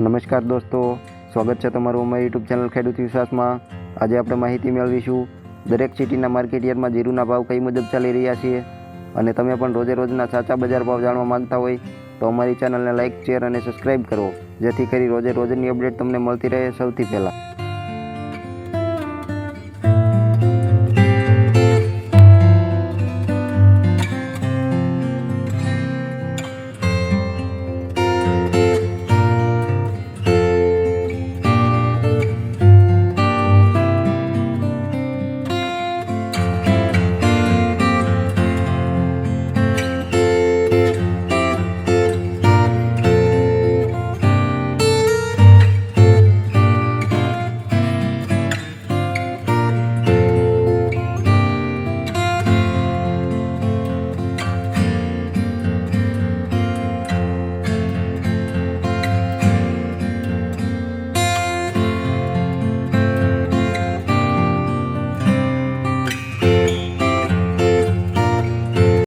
નમસ્કાર દોસ્તો, સ્વાગત છે તમારું અમારી યુટ્યુબ ચેનલ ખેડૂત વિશ્વાસમાં. આજે આપણે માહિતી મેળવીશું, દરેક સિટીના માર્કેટ યાર્ડમાં જીરુના ભાવ કઈ મુજબ ચાલી રહ્યા છે અને તમે પણ રોજે રોજના સાચા બજાર ભાવ જાણવા માંગતા હોય તો અમારી ચેનલને લાઇક શેર અને સબસ્ક્રાઇબ કરો, જેથી કરી રોજે રોજની અપડેટ તમને મળતી રહે સૌથી પહેલાં.